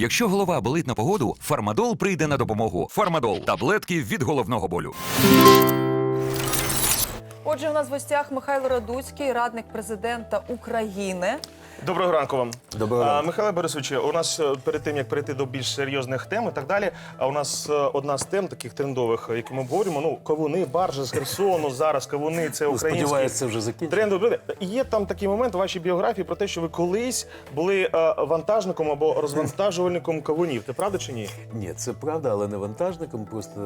Якщо голова болить на погоду, фармадол прийде на допомогу. Фармадол таблетки від головного болю. Отже, у нас в гостях Михайло Радуцький, радник президента України. Доброго ранку вам. Доброго ранку. Михайло Борисович, у нас е, перед тим як перейти до більш серйозних тем і так далі. А у нас е, одна з тем таких трендових, е, які ми обговорюємо. Ну, кавуни, баржа з Херсону. Зараз кавуни це Ну, українські. Сподіваюся, це вже. Трендові. Є там такий момент у вашій біографії про те, що ви колись були вантажником або розвантажувальником кавунів. Це правда чи ні? Ні, це правда, але не вантажником. Просто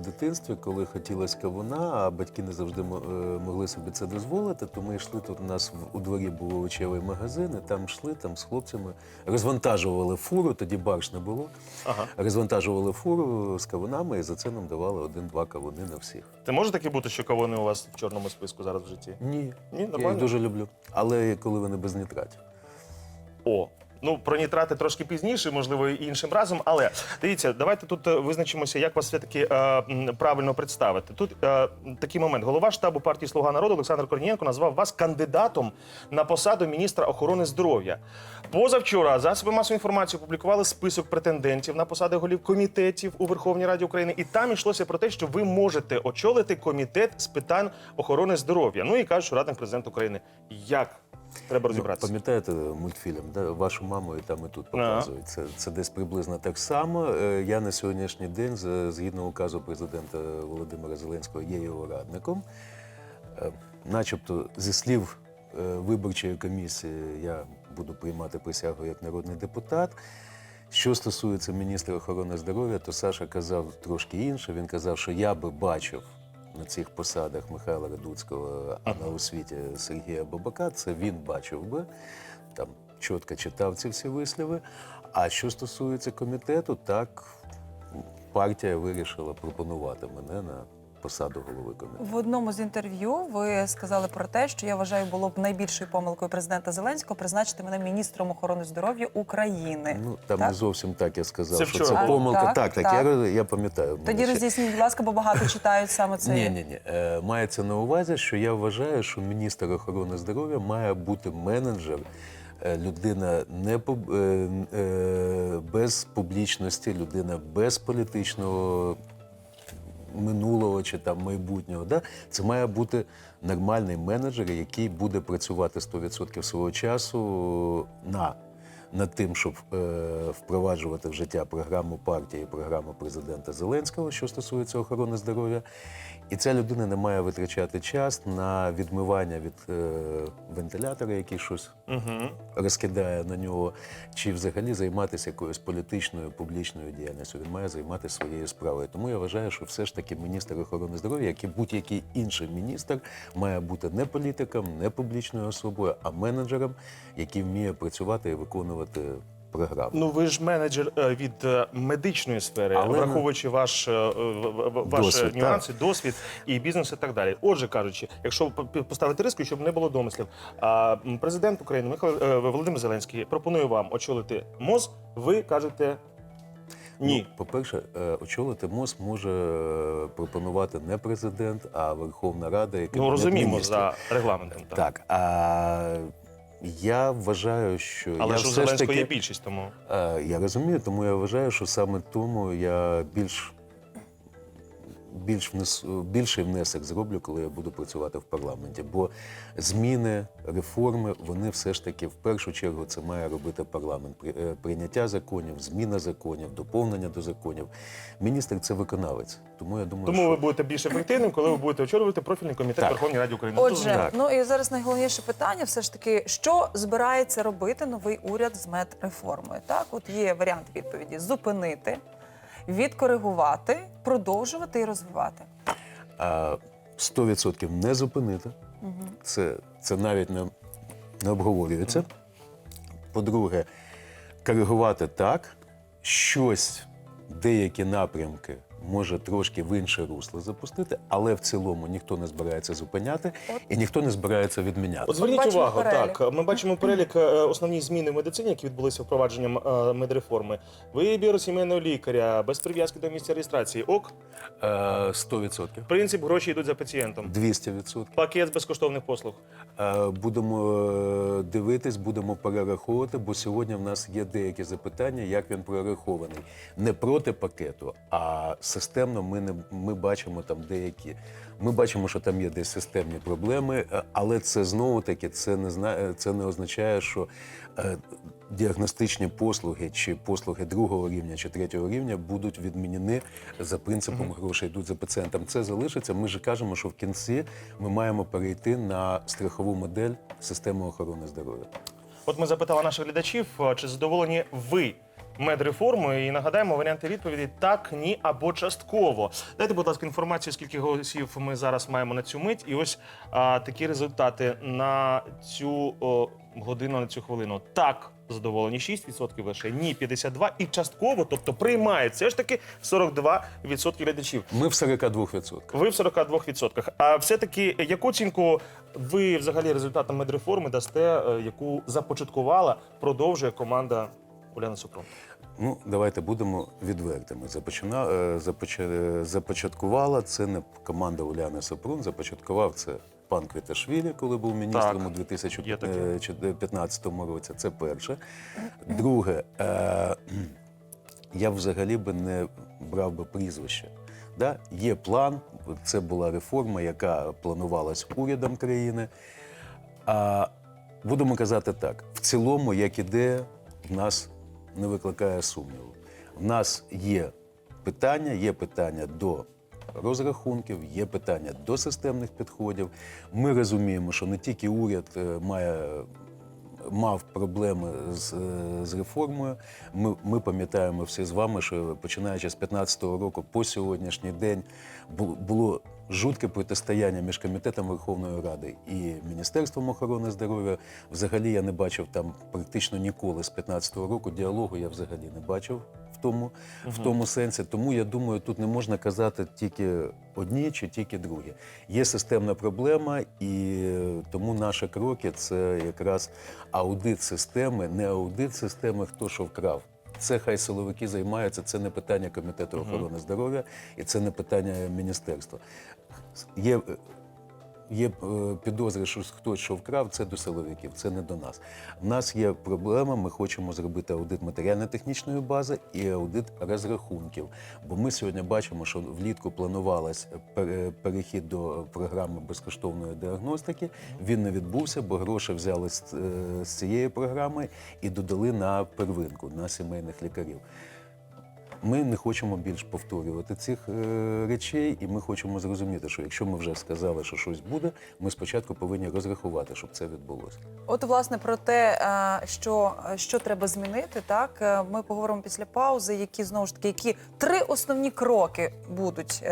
в дитинстві, коли хотілося кавуна, а батьки не завжди мо- могли собі це дозволити, то ми йшли тут. У нас у дворі був овочевий магазин, і там йшли там з хлопцями, розвантажували фуру, тоді барж не було. Ага. Розвантажували фуру з кавунами, і за це нам давали один-два кавуни на всіх. Ти може таке бути, що кавуни у вас в чорному списку зараз в житті? Ні, Ні, я їх дуже люблю. Але коли вони без нітратів. О. Ну, про нітрати трошки пізніше, можливо, іншим разом. Але дивіться, давайте тут е, визначимося, як вас все-таки е, правильно представити. Тут е, такий момент. Голова штабу партії Слуга народу Олександр Корнієнко назвав вас кандидатом на посаду міністра охорони здоров'я. Позавчора засоби масової інформації опублікували список претендентів на посади голів комітетів у Верховній Раді України, і там йшлося про те, що ви можете очолити комітет з питань охорони здоров'я. Ну і кажуть, що радник президент України. Як треба розібратися? Пам'ятаєте мультфільм, да? вашу маму і там і тут показують. Це, це десь приблизно так само. Е, Я на сьогоднішній день, згідно указу президента Володимира Зеленського, є його радником. Е, Начебто, зі слів е, виборчої комісії, я буду приймати присягу як народний депутат. Що стосується міністра охорони здоров'я, то Саша казав трошки інше. Він казав, що я би бачив на цих посадах Михайла Радуцького, а на освіті Сергія Бабака. Це він бачив би. Там чітко читав ці всі вислови. А що стосується комітету, так партія вирішила пропонувати мене на посаду голови комітету. В одному з інтерв'ю ви сказали про те, що я вважаю, було б найбільшою помилкою президента Зеленського призначити мене міністром охорони здоров'я України. Ну там Так? не зовсім так я сказав, Це що вчора це помилка. Так, Так, так, так. Я, я пам'ятаю. Тоді роз'ясніть, будь ласка, бо багато читають саме це. Ні, ні, ні. Е, мається на увазі, що я вважаю, що міністр охорони здоров'я має бути менеджер, е, людина не е, е, без публічності, людина без політичного минулого чи там майбутнього. Да? Це має бути нормальний менеджер, який буде працювати 100% свого часу на. Над тим, щоб е, впроваджувати в життя програму партії, програму президента Зеленського, що стосується охорони здоров'я, і ця людина не має витрачати час на відмивання від е, вентилятора, який щось розкидає на нього, чи взагалі займатися якоюсь політичною публічною діяльністю. Він має займатися своєю справою. Тому я вважаю, що все ж таки міністр охорони здоров'я, як і будь-який інший міністр, має бути не політиком, не публічною особою, а менеджером, який вміє працювати і виконувати програму. Ну, ви ж менеджер е, від е, медичної сфери, Але враховуючи ваш, е, ваші Досвід, нюанси, досвід і бізнес і так далі. Отже, кажучи, якщо поставити риску, щоб не було домислів, президент України Михайло Володимир Зеленський пропонує вам очолити МОЗ. Ви кажете ні. Ну, по-перше, е, очолити МОЗ може пропонувати не президент, а Верховна Рада, яка Ну розуміємо за регламентом. Так. Так, а я вважаю, що Але я ж у все ж Зеленського таки, є більшість, тому. Е, Я розумію, тому я вважаю, що саме тому я більш, більш внес, більший внесок зроблю, коли я буду працювати в парламенті. Бо зміни, реформи, вони все ж таки в першу чергу це має робити парламент. Е, Прийняття законів, зміна законів, доповнення до законів. Міністр це виконавець. Тому я думаю, тому що ви будете більш ефективним, коли ви будете очолювати профільний комітет Так. Верховної Ради України. Отже, Так. ну і зараз найголовніше питання все ж таки, що збирається робити новий уряд з медреформою? Так, от є варіант відповіді: зупинити, відкоригувати, продовжувати і розвивати. а, 100% не зупинити. Це, це навіть не, не обговорюється. По-друге, коригувати так, щось, деякі напрямки може трошки в інше русло запустити, але в цілому ніхто не збирається зупиняти і ніхто не збирається відміняти. От зверніть бачимо увагу, перелік. так ми бачимо перелік е, основні зміни в медицині, які відбулися впровадженням е, медреформи. Вибір сімейного лікаря без прив'язки до місця реєстрації. Ок, Е, 100%. принцип гроші йдуть за пацієнтом. 200%. Пакет з безкоштовних послуг. Е, Будемо е, дивитись, будемо перераховувати, бо сьогодні в нас є деякі запитання, як він прорахований. Не проти пакету, а системно ми не ми бачимо там деякі. Ми бачимо, що там є десь системні проблеми, е, але це знову таки це не зна... е, це не означає, що е, діагностичні послуги чи послуги другого рівня чи третього рівня будуть відмінені за принципом гроші йдуть за пацієнтом. Це залишиться. Ми ж кажемо, що в кінці ми маємо перейти на страхову модель системи охорони здоров'я. От ми запитали наших глядачів, чи задоволені ви медреформою, і нагадаємо варіанти відповіді так, ні або частково. Дайте, будь ласка, інформацію, скільки голосів ми зараз маємо на цю мить. І ось а, такі результати на цю о, годину, на цю хвилину. Так, задоволені 6% лише, ні 52% і частково, тобто приймають все ж таки 42% глядачів. Ми в 42%. Ви в 42%. А все-таки яку оцінку ви взагалі результатам медреформи дасте, е, яку започаткувала, продовжує команда Уляни Супрун? Ну, давайте будемо відвертими. Започина... е, започ... е, Започаткувала це не команда Уляни Супрун, започаткував це пан Квіташвілі, коли був міністром у 2015 році. Це перше. Друге, е... я взагалі би не брав би прізвище. Да? Є план, це була реформа, яка планувалась урядом країни. А будемо казати так: в цілому, як ідея, в нас не викликає сумніву. В нас є питання, є питання до розрахунків, є питання до системних підходів. Ми розуміємо, що не тільки уряд е, має. Мав проблеми з, е, з реформою. Ми, ми пам'ятаємо всі з вами, що починаючи з 2015 року по сьогоднішній день бу- було жутке протистояння між комітетом Верховної Ради і Міністерством охорони здоров'я. Взагалі я не бачив там практично ніколи з 2015 року діалогу. Я взагалі не бачив в тому, в тому сенсі. Тому я думаю, тут не можна казати тільки одні чи тільки другі. Є системна проблема, і тому наші кроки це якраз аудит системи, не аудит системи, хто що вкрав. Це хай силовики займаються. Це не питання комітету охорони здоров'я і це не питання міністерства. Є, е, є е, підозри, що хтось що вкрав, це до силовиків, це не до нас. У нас є проблема. Ми хочемо зробити аудит матеріально-технічної бази і аудит розрахунків. Бо ми сьогодні бачимо, що влітку планувалось пере- перехід до програми безкоштовної діагностики. Він не відбувся, бо гроші взяли е, з цієї програми і додали на первинку, на сімейних лікарів. Ми не хочемо більш повторювати цих е, речей, і ми хочемо зрозуміти, що якщо ми вже сказали, що щось буде, ми спочатку повинні розрахувати, щоб це відбулося. От, власне, про те, е, що, що треба змінити, так е, ми поговоримо після паузи, які знову ж таки, які три основні кроки будуть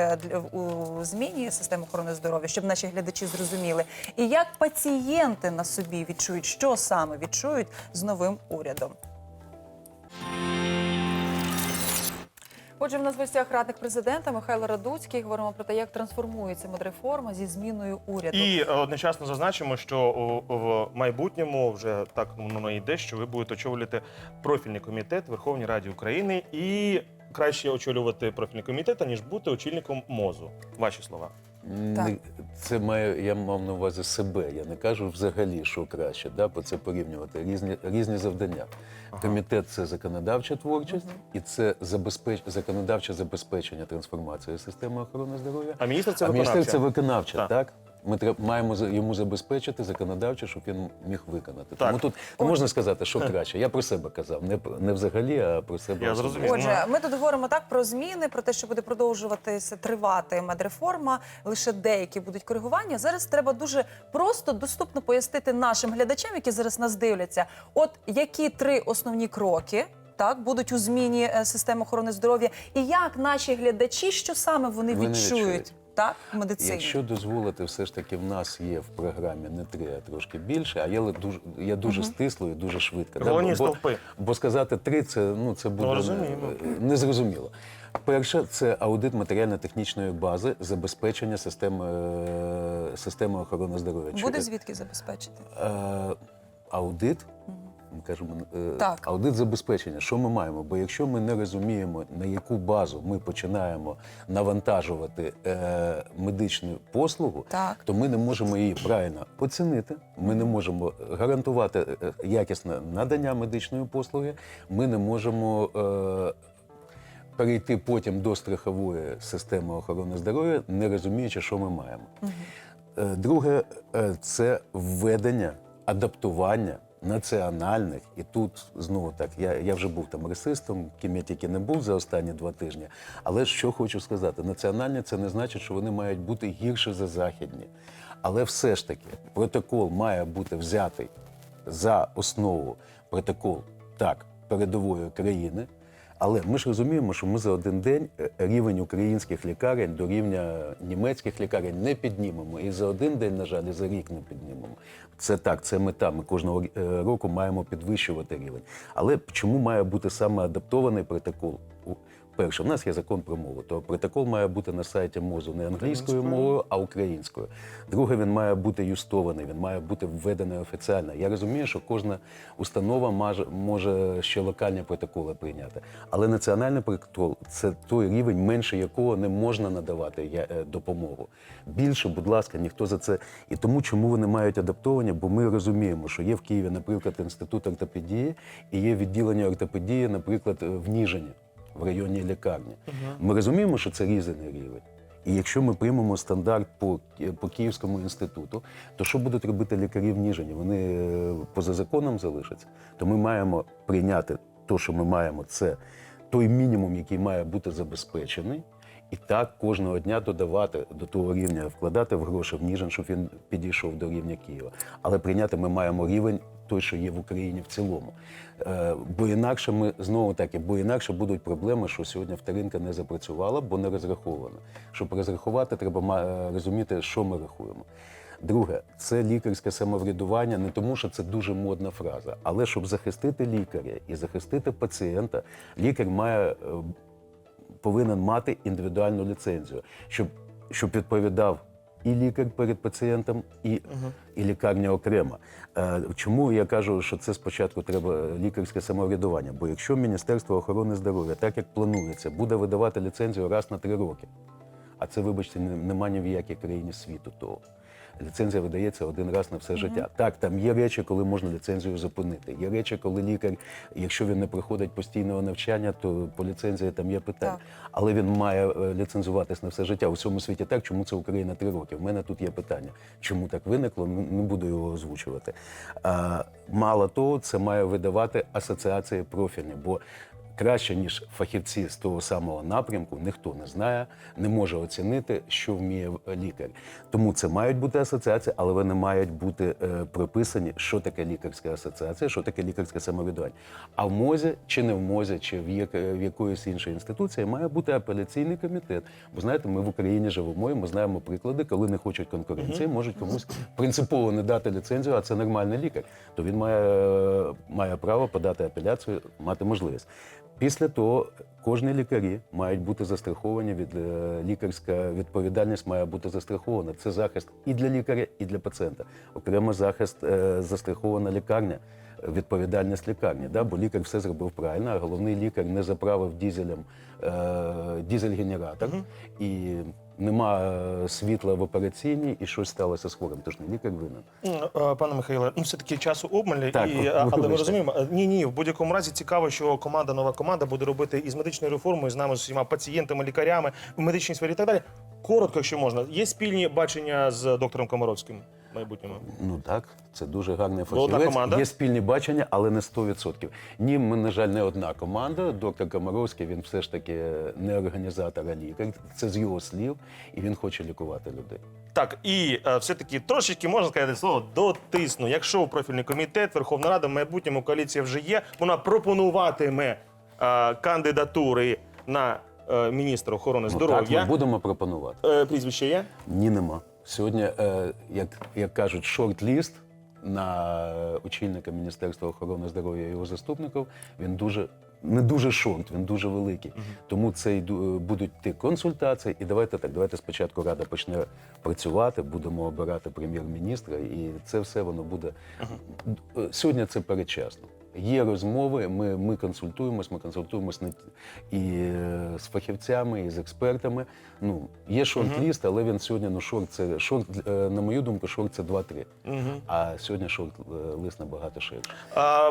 у зміні системи охорони здоров'я, щоб наші глядачі зрозуміли, і як пацієнти на собі відчують, що саме відчують з новим урядом. Отже, в нас в гостях радник президента Михайло Радуцький. Говоримо про те, як трансформується медреформа зі зміною уряду. І е, одночасно зазначимо, що в майбутньому вже так воно йде, що ви будете очолювати профільний комітет Верховній Раді України і краще очолювати профільний комітет, ніж бути очільником МОЗу. Ваші слова. Так. Не- Це має, я мав на увазі себе. Я не кажу взагалі, що краще, да, бо це порівнювати різні, різні завдання. Комітет це законодавча творчість і це забезпеч... законодавче забезпечення трансформації системи охорони здоров'я. А міністр це а міністр це виконавча, Так. так? Ми маємо за- йому забезпечити законодавче, щоб він міг виконати. Так. Тому тут не можна сказати, що краще. Я про себе казав, не, не взагалі, а про себе. Я зрозумів. Отже, ми тут говоримо так про зміни, про те, що буде продовжуватися тривати медреформа. Лише деякі будуть коригування. Зараз треба дуже просто доступно пояснити нашим глядачам, які зараз нас дивляться. От які три основні кроки. Так, будуть у зміні е, системи охорони здоров'я, і як наші глядачі, що саме вони, Вони відчують, відчують. Так в медицині? Якщо дозволити, все ж таки в нас є в програмі не три, а трошки більше, а я дуже я дуже стисло і дуже швидко. Головні бо, стовпи. бо сказати три, це ну це буде розуміємо. незрозуміло. Перше це аудит матеріально-технічної бази забезпечення системи, е, системи охорони здоров'я. Буде звідки забезпечити? Е, аудит. Ми кажемо, е, Так. аудит забезпечення. Що ми маємо? Бо якщо ми не розуміємо, на яку базу ми починаємо навантажувати е, медичну послугу, Так. то ми не можемо її правильно оцінити. Ми не можемо гарантувати е, якісне надання медичної послуги. Ми не можемо. Е, Перейти потім до страхової системи охорони здоров'я, не розуміючи, що ми маємо. Е, Друге, це введення, адаптування національних, і тут знову так, я, я вже був там расистом, ким я тільки не був за останні два тижні. Але що хочу сказати, національні це не значить, що вони мають бути гірше за західні. Але все ж таки протокол має бути взятий за основу протокол так передової країни. Але ми ж розуміємо, що ми за один день е, рівень українських лікарень до рівня німецьких лікарень не піднімемо. І за один день, на жаль, і за рік не піднімемо. Це так, це мета. Ми кожного е, року маємо підвищувати рівень. Але чому має бути саме адаптований протокол? Перше, в нас є закон про мову, то протокол має бути на сайті МОЗу не англійською мовою, а українською. Друге, він має бути юстований, він має бути введений офіціально. Я розумію, що кожна установа може, може ще локальні протоколи прийняти. Але національний протокол це той рівень, менше якого не можна надавати е, допомогу. Більше, будь ласка, ніхто за це. І тому, чому вони мають адаптовані, бо ми розуміємо, що є в Києві, наприклад, інститут ортопедії і є відділення ортопедії, наприклад, в Ніжині в районній лікарні. Ми розуміємо, що це різний рівень. І якщо ми приймемо стандарт по, по Київському інституту, то що будуть робити лікарі в Ніжині? Вони е, поза законом залишаться. То ми маємо прийняти те, що ми маємо, це той мінімум, який має бути забезпечений. І так кожного дня додавати до того рівня, вкладати в гроші в Ніжин, щоб він підійшов до рівня Києва. Але прийняти ми маємо рівень той, що є в Україні в цілому. Е, бо інакше ми знову таки, бо інакше будуть проблеми, що сьогодні вторинка не запрацювала, бо не розрахована. Щоб розрахувати, треба е, розуміти, що ми рахуємо. Друге, це лікарське самоврядування, не тому, що це дуже модна фраза, але щоб захистити лікаря і захистити пацієнта, лікар має е, повинен мати індивідуальну ліцензію, щоб, щоб відповідав і лікар перед пацієнтом, і, і лікарня окремо. Е, чому я кажу, що це спочатку треба лікарське самоврядування? Бо якщо Міністерство охорони здоров'я, так як планується, буде видавати ліцензію раз на три роки, а це, вибачте, не- нема ні в якій країні світу того. Ліцензія видається один раз на все життя. Так, там є речі, коли можна ліцензію зупинити. Є речі, коли лікар, якщо він не проходить постійного навчання, то по ліцензії там є питання. Так. Але він має е, ліцензуватись на все життя. У всьому світі так, чому це Україна три роки? В мене тут є питання. Чому так виникло? Не не буду його озвучувати. А, мало того, це має видавати асоціації профільні, бо краще, ніж фахівці з того самого напрямку, ніхто не знає, не може оцінити, що вміє лікар. Тому це мають бути асоціації, але вони мають бути е, прописані, що таке лікарська асоціація, що таке лікарське самоврядування. А в МОЗі, чи не в МОЗі, чи в, як, в якоїсь іншій інституції має бути апеляційний комітет. Бо знаєте, ми в Україні живемо, і ми знаємо приклади, коли не хочуть конкуренції, можуть комусь принципово не дати ліцензію, а це нормальний лікар. То він має, е, має право подати апеляцію, мати можливість. Після того кожні лікарі мають бути застраховані від е, лікарська відповідальність має бути застрахована. Це захист і для лікаря, і для пацієнта. Окремо захист е, застрахована лікарня, відповідальність лікарні. Да? Бо лікар все зробив правильно, а головний лікар не заправив дізелем е, дізель-генератор і нема е, світла в операційній, і щось сталося з хворим. Тож не лікар винен. Е, Пане Михайле, ну все-таки часу обмаль, Так, і, але ми розуміємо. е, Ні, ні, в будь-якому разі цікаво, що команда, нова команда буде робити із медичною реформою, з нами з усіма пацієнтами, лікарями в медичній сфері і так далі. Коротко, якщо можна, є спільні бачення з доктором Комаровським майбутньому. Ну так, це дуже гарний фахівець. Є спільні бачення, але не 100%. Ні, ми, на жаль, не одна команда. Доктор Комаровський, він все ж таки не організатор, а лікар. Це з його слів, і він хоче лікувати людей. Так, і е, все-таки трошечки можна сказати слово дотисну. Якщо профільний комітет, Верховна Рада в майбутньому коаліція вже є, вона пропонуватиме е, кандидатури на е, міністра охорони Ну, так, здоров'я. ми будемо пропонувати. Е, прізвище є? Ні, нема. Сьогодні, е, як, як кажуть, шорт-ліст на очільника Міністерства охорони здоров'я і його заступників, він дуже не дуже шорт, він дуже великий. Тому це йду- е, будуть йти консультації. І давайте так, давайте спочатку рада почне працювати, будемо обирати прем'єр-міністра, і це все воно буде. Е, Сьогодні це передчасно. Є розмови, ми, ми консультуємось, ми консультуємось не і е, з фахівцями, і з експертами. Ну, є шорт-ліст, але він сьогодні, ну, шорт це шорт, е, на мою думку, шорт це 2-3. А сьогодні шорт-лист набагато ширше. А,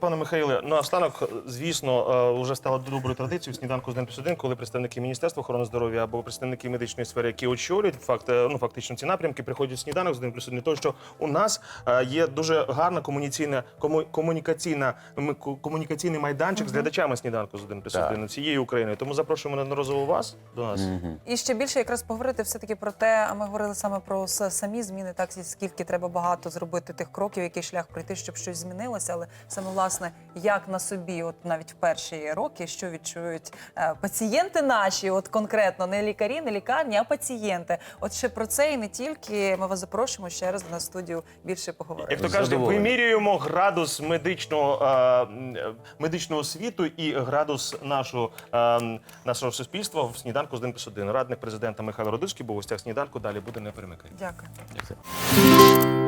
Пане Михайле, наостанок, звісно, е, вже стало доброю традицією сніданку з 1 плюс 1, коли представники Міністерства охорони здоров'я або представники медичної сфери, які очолюють факт, е, ну, фактично ці напрямки, приходять в сніданок з 1 плюс 1, тому що у нас е, є дуже гарна комунікаційна, кому- комунікаційна, м- ку- комунікаційний майданчик з глядачами сніданку з 1 плюс Так. 1 всією Україною. Тому запрошуємо неодноразово вас до нас. І ще більше якраз поговорити все-таки про те, а ми говорили саме про с- самі зміни, так і скільки треба багато зробити тих кроків, який шлях пройти, щоб щось змінилося. Але саме власне, як на собі, от навіть в перші роки, що відчують е, пацієнти наші, от конкретно не лікарі, не лікарні, а пацієнти. От ще про це і не тільки. Ми вас запрошуємо ще раз на студію більше поговорити. Як то кажуть, Задоволений. вимірюємо градус медичного, е, м, е, медичного світу і градус нашого, е, нашого суспільства в сніданку з 1 плюс 1. Радник президента Михайло Родицький був у гостях сніданку. Далі буде не перемикай. Дякую. Дякую.